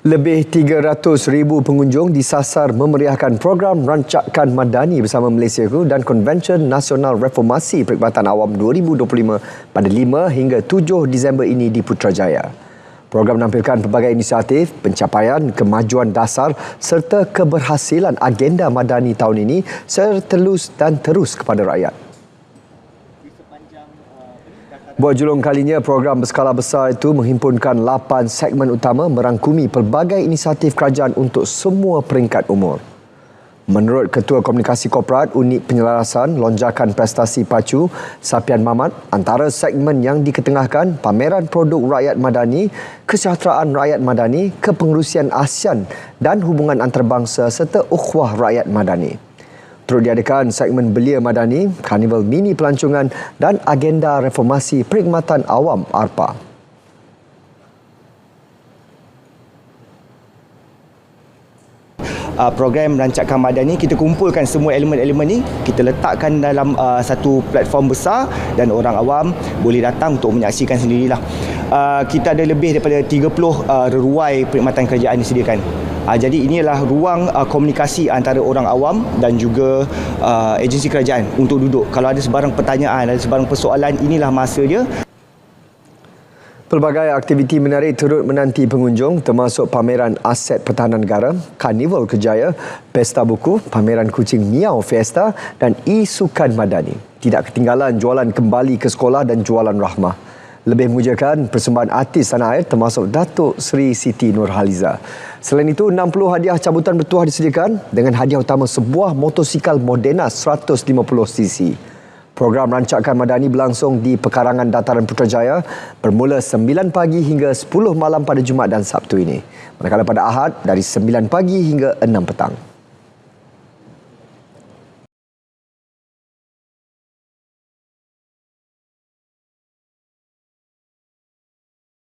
Lebih 300,000 pengunjung disasar memeriahkan program Rancakan Madani bersama Malaysia Guru dan Konvensyen Nasional Reformasi Perkhidmatan Awam 2025 pada 5 hingga 7 Disember ini di Putrajaya. Program menampilkan pelbagai inisiatif, pencapaian, kemajuan dasar serta keberhasilan agenda madani tahun ini secara telus dan terus kepada rakyat. Buat julung kalinya, program berskala besar itu menghimpunkan 8 segmen utama merangkumi pelbagai inisiatif kerajaan untuk semua peringkat umur. Menurut Ketua Komunikasi Korporat Unit Penyelarasan Lonjakan Prestasi Pacu, Sapian Mamat, antara segmen yang diketengahkan pameran produk rakyat madani, kesejahteraan rakyat madani, kepengerusian ASEAN dan hubungan antarabangsa serta ukhuwah rakyat madani. Turut diadakan segmen belia madani, karnival mini pelancongan dan agenda reformasi perkhidmatan awam ARPA. uh, program rancakan madani kita kumpulkan semua elemen-elemen ni kita letakkan dalam uh, satu platform besar dan orang awam boleh datang untuk menyaksikan sendirilah uh, kita ada lebih daripada 30 uh, reruai perkhidmatan kerajaan disediakan Uh, jadi inilah ruang uh, komunikasi antara orang awam dan juga uh, agensi kerajaan untuk duduk. Kalau ada sebarang pertanyaan, ada sebarang persoalan, inilah masa dia. Pelbagai aktiviti menarik turut menanti pengunjung termasuk pameran aset pertahanan negara, Karnival Kejaya, Pesta Buku, pameran kucing Miau Fiesta dan e-sukan madani. Tidak ketinggalan jualan kembali ke sekolah dan jualan rahmah. Lebih memujakan persembahan artis tanah air termasuk Datuk Seri Siti Nurhaliza. Selain itu, 60 hadiah cabutan bertuah disediakan dengan hadiah utama sebuah motosikal Modena 150cc. Program Rancakan Madani berlangsung di Pekarangan Dataran Putrajaya bermula 9 pagi hingga 10 malam pada Jumaat dan Sabtu ini. Manakala pada Ahad dari 9 pagi hingga 6 petang.